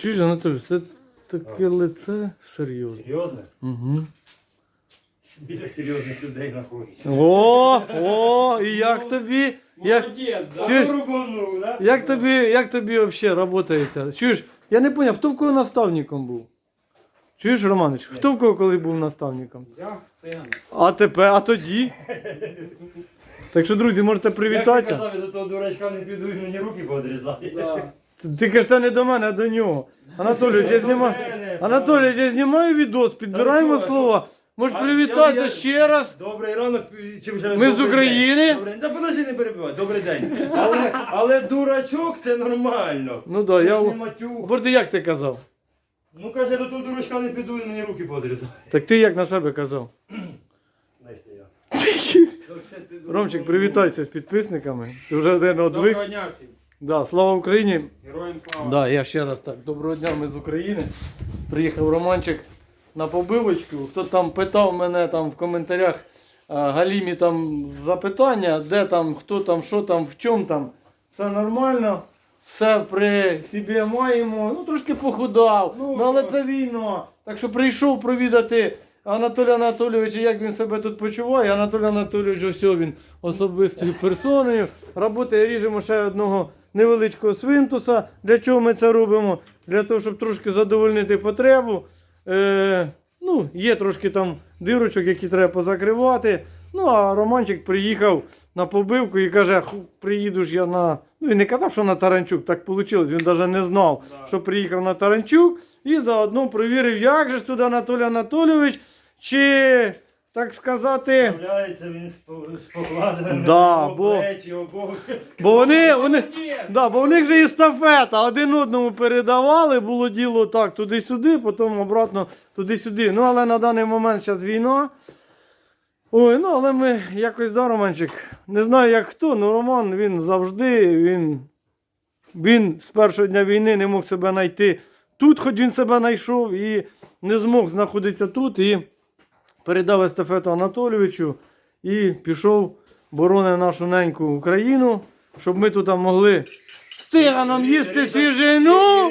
Чуєш, Анатолій, це таке лице серйозне. Серйозно? Угу. Біля серйозних людей знаходишся. О, о, і як тобі? Як, Молодець, да? Чуєш? Рубанув, да? як тобі, як тобі взагалі працюється? Чуєш, я не зрозумів, хто в кого наставником був? Чуєш, Романич, хто в кого коли був наставником? Я в циган. А тепер, а тоді? Так що, друзі, можете Як ти привітатися. казав, я до того дурачка не піду, він мені руки поодрізає. Да. Тільки ж це не до мене, а до нього. Анатолій, я знімаю. Анатолій, я знімаю відос, підбираємо слова. Можеш привітатися я- я- ще раз. Добрий ранок, чи вже Ми з добрий України. день. Добрий... Та подожди, не перебивай, добрий день. Але, але дурачок це нормально. Ну Це я. не матюк. Борди, як ти казав? Ну каже, до того дурачка не піду, він мені руки поодрізає. Так ти як на себе казав? Дай стояв. Ромчик, привітайся з підписниками. Ти вже один одвик. Доброго дня всім. Да, слава Україні. Героям слава. Да, я ще раз так. Доброго дня, ми з України. Приїхав Романчик на побивочку. Хто там питав мене там в коментарях Галімі там запитання, де там, хто там, що там, в чому там. Все нормально. Все при собі маємо. Ну трошки похудав. Ну, Ну, але це війна. Так що прийшов провідати Анатолія Анатолійовича, як він себе тут почуває. Анатолій Анатолійович, ось він особистою персоною. Роботи ріжемо ще одного невеличкого свинтуса. Для чого ми це робимо? Для того, щоб трошки задовольнити потребу. Е, ну, є трошки там дирочок, які треба позакривати. Ну, а Романчик приїхав на побивку і каже, приїду ж я на. Ну, він не казав, що на Таранчук, так вийшло, він навіть не знав, Да. що приїхав на Таранчук. І заодно перевірив, як же ж туди Анатолій Анатолійович, чи, так сказати. Справляється він з покладеними Да, бо- плечі, обов'язки. Бо вони, вони, да, бо в них же естафета, один одному передавали, було діло так, туди-сюди, потім обратно туди-сюди. Ну, але на даний момент зараз війна. Ой, ну але ми якось, да, Романчик, не знаю як хто, але Роман він завжди, він, він з першого дня війни не мог себе знайти тут, хоч він себе знайшов, і не змог знаходитися тут. І передав естафету Анатолійовичу і пішов боронити нашу неньку Україну, щоб ми тут могли з циганом їсти свіжину.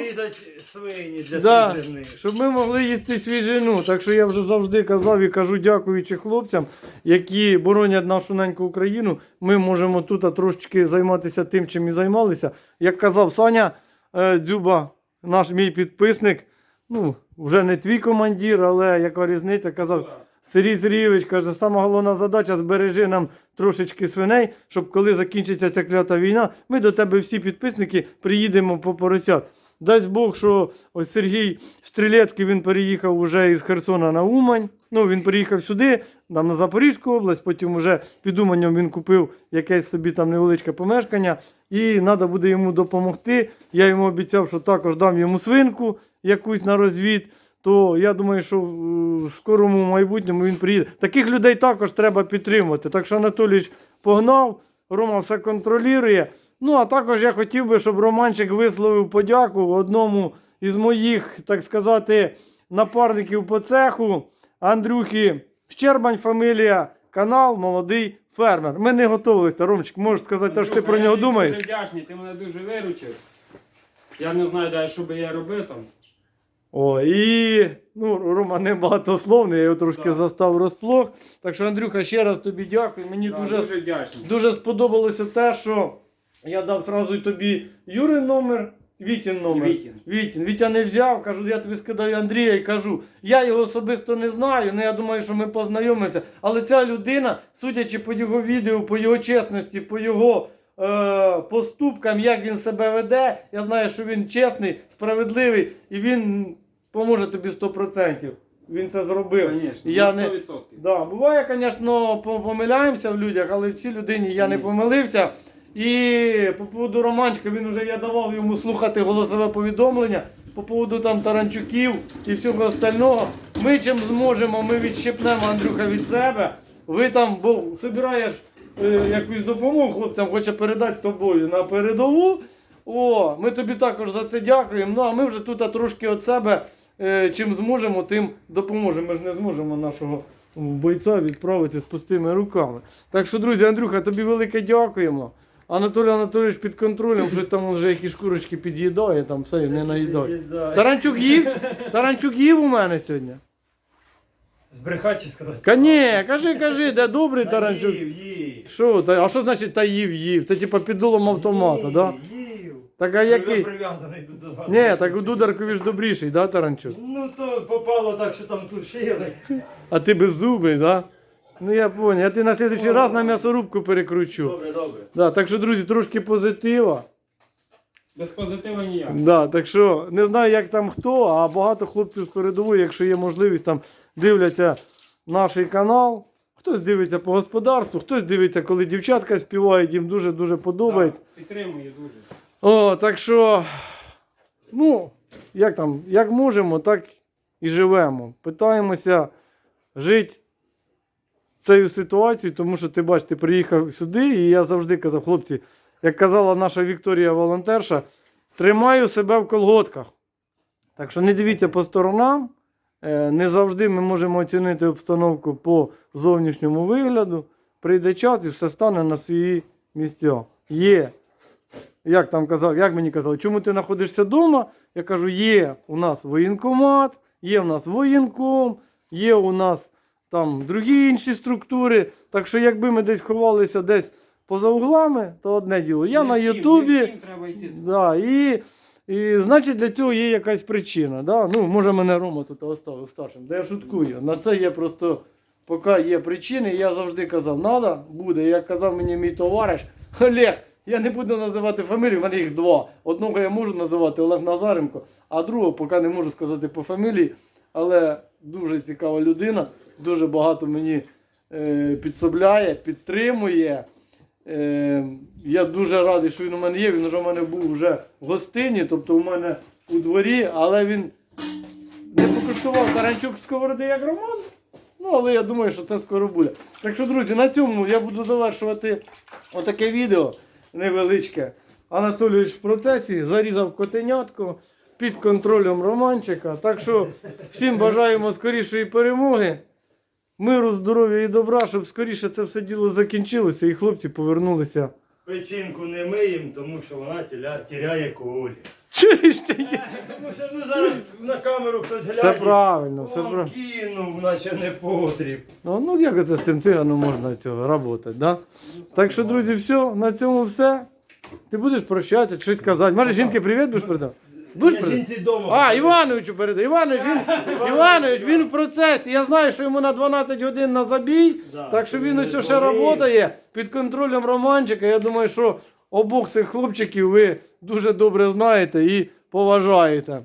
Свині для Да, свіжини. щоб ми могли їсти свіжину. Так що я вже завжди казав і кажу, дякуючи хлопцям, які боронять нашу неньку Україну. Ми можемо тут трошечки займатися тим, чим і займалися. Як казав Саня е, Дзюба, наш мій підписник, ну, вже не твій командир, але яка різниця, казав. Сергій Сергійович каже, сама головна задача збережи нам трошечки свиней, щоб коли закінчиться ця клята війна, ми до тебе всі підписники приїдемо по поросят. Дасть Бог, що ось Сергій Стрілецький він переїхав уже із Херсона на Умань. Ну, він приїхав сюди, там на Запорізьку область, потім уже під Уманням він купив якесь собі там невеличке помешкання, і треба буде йому допомогти. Я йому обіцяв, що також дам йому свинку якусь на розвід. То я думаю, що в скорому майбутньому він приїде. Таких людей також треба підтримувати. Так що Анатолійович погнав, Рома все контролює. Ну, а також я хотів би, щоб Романчик висловив подяку одному із моїх, так сказати, напарників по цеху Андрюхи Щербань, фамілія, канал Молодий фермер. Ми не готувалися. Ромчик, можеш сказати, те, що ти про нього Я думаєш? дуже вдячний, ти мене дуже виручив. Я не знаю, далі, що би я робив там. О, і ну, Рома не багатословний, я його трошки Да. застав розплох. Так що, Андрюха, ще раз тобі дякую. Мені Да, дуже, дуже дуже сподобалося те, що я дав зразу тобі Юрин номер, Вітін номер. Вітін. Вітін. Вітя не взяв, кажу, я тобі скидаю Андрія і кажу, я його особисто не знаю, але я думаю, що ми познайомимося. Але ця людина, судячи по його відео, по його чесності, по його е, поступкам, як він себе веде, я знаю, що він чесний, справедливий і він поможе тобі 100%. Він це зробив. Звісно, я не, 100%. Да, буває, звісно, помиляємося в людях, але в цій людині я не помилився. І по поводу Романчика він вже я давав йому слухати голосове повідомлення. По поводу там Таранчуків і всього остального. Ми чим зможемо, ми відщепнемо Андрюха від себе. Ви там, бо збираєш е, якусь допомогу, хлопцям хоче передати тобою на передову. О, ми тобі також за це дякуємо. Ну а ми вже тут трошки від себе чим зможемо, тим допоможемо. Ми ж не зможемо нашого бойця відправити з пустими руками. Так що, друзі, Андрюха, тобі велике дякуємо. Анатолій Анатолійович під контролем, вже там вже якісь шкурочки під'їдає, там все не наїдає. Таранчук їв? Таранчук їв у мене сьогодні. Збрехати чи сказати? Ка ні, кажи, кажи, де добрий Та Таранчук. Їв, їв. Що, а що значить та їв їв? Це типа під дулом автомата, Їв, да? Так а який? Прив'язаний до вас. Ні, так у Дударкові ж добріший, да, Таранчук? Ну то попало так, що там тушили. А ти беззубий, да? Ну я понял. Я ти на следующий раз на м'ясорубку перекручу. Добре, добре. Да, так що, друзі, трошки позитива. Без позитиву ніяк. Да, так що не знаю, як там хто, а багато хлопців з передової, якщо є можливість, там дивляться наш канал. Хтось дивиться по господарству, хтось дивиться, коли дівчатка співають, їм дуже-дуже подобається. Так, Підтримує дуже. О, так що, ну, як там, як можемо, так і живемо. Питаємося жити цією ситуацією, тому що ти бачиш, ти приїхав сюди, і я завжди казав, хлопці, як казала наша Вікторія волонтерша, тримаю себе в колготках. Так що не дивіться по сторонам. Е, Не завжди ми можемо оцінити обстановку по зовнішньому вигляду. Прийде час і все стане на свої місця. Є як там казав, як мені казали, чому ти знаходишся вдома? Я кажу, є у нас воєнкомат, є у нас воєнком, є у нас там другі інші структури. Так що якби ми десь ховалися десь поза углами, то одне діло. Я Не на всім, Ютубі. всім треба йти. Да, і, і значить для цього є якась причина. Да? Ну, може мене Рома тут оставив старшим. Да я шуткую. На це є просто, поки є причини, я завжди казав, надо, буде. Як казав мені мій товариш Олег, я не буду називати фамілію, в мене їх два. Одного я можу називати Олег Назаренко, а другого поки не можу сказати по фамілії. Але дуже цікава людина, дуже багато мені е, підсобляє, підтримує. Е, я дуже радий, що він у мене є. Він вже у мене був вже в гостині, тобто у мене у дворі, але він не покуштував таранчук сковороди як Роман. Ну, але я думаю, що це скоро буде. Так що, друзі, на цьому я буду завершувати отаке відео невеличке. Анатолійович в процесі зарізав котенятку під контролем Романчика. Так що всім бажаємо скорішої перемоги. Миру, здоров'я і добра, щоб скоріше це все діло закінчилося і хлопці повернулися. Печінку не миємо, тому що вона тіряє колі. Чуєш ти? Тому що ну зараз на камеру хтось глянь. Все правильно, все правильно. кинув, наче не потріб. Ну, ну як це з цим циганом можна цього працювати, да? Так що, друзі, все, на цьому все. Ти будеш прощатися, щось казати. Може, жінки привіт будеш передав? Будеш Я передав? жінці вдома. А, Івановичу передай. Іванович, він, Іванович, він в процесі. Я знаю, що йому на 12 годин на забій, Да, так що він ось ще працює під контролем Романчика. Я думаю, що обох цих хлопчиків ви дуже добре знаєте і поважаєте.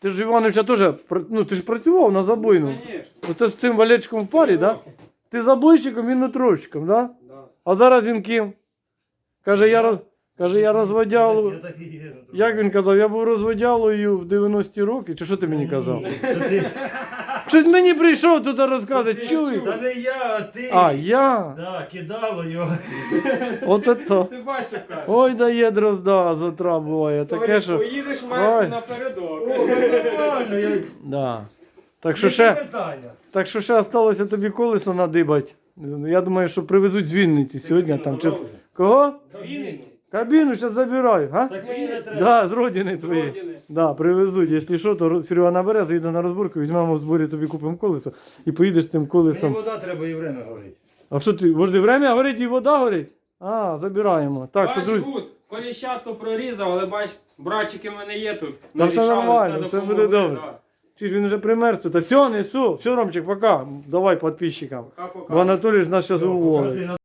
Ти ж Івановича теж ну, ти ж працював на забойну. Звісно. Оце з цим Валечком в парі, так? Да? Ти забойщиком, він нутрощиком, да? Да. А зараз він ким? Каже, я, роз... Каже, я розводялу. Так ну, Як він казав, я був розводялою в 90-ті роки, чи що ти мені казав? Щось мені прийшов тут розказувати, чуй. Та не я, а ти. А, я? Да, кидало його. От это. Ти бачиш, як каже. Ой, дає дрозда з утра буває. Таке, що. Поїдеш Ой. Мерсі напередок. Нормально, я... Да. Так що Які ще, питання? так що ще осталося тобі колесо надибать. Я думаю, що привезуть з Вінниці сьогодні. Там, чи... Кого? З Вінниці. Кабіну зараз забираю, га? Так мені не треба. Да, з родини твоєї. Родини. Да, привезуть. Якщо що, то Серега набере, заїде на розборку, візьмемо в зборі, тобі купимо колесо і поїдеш з тим Мені колесом. вода треба і время горить. А що ти, вожди, время горить і вода горить? А, забираємо. Так, що, Бач, друзі, гус, коліщатку прорізав, але бач, братчики в мене є тут. Та все Нарішали, нормально, все допомогли, буде добре. да. чи ж він вже примерз тут? Та все, несу. Все, Ромчик, пока. Давай підписчикам. Пока-пока. Бо Анатолій ж нас зараз уволить.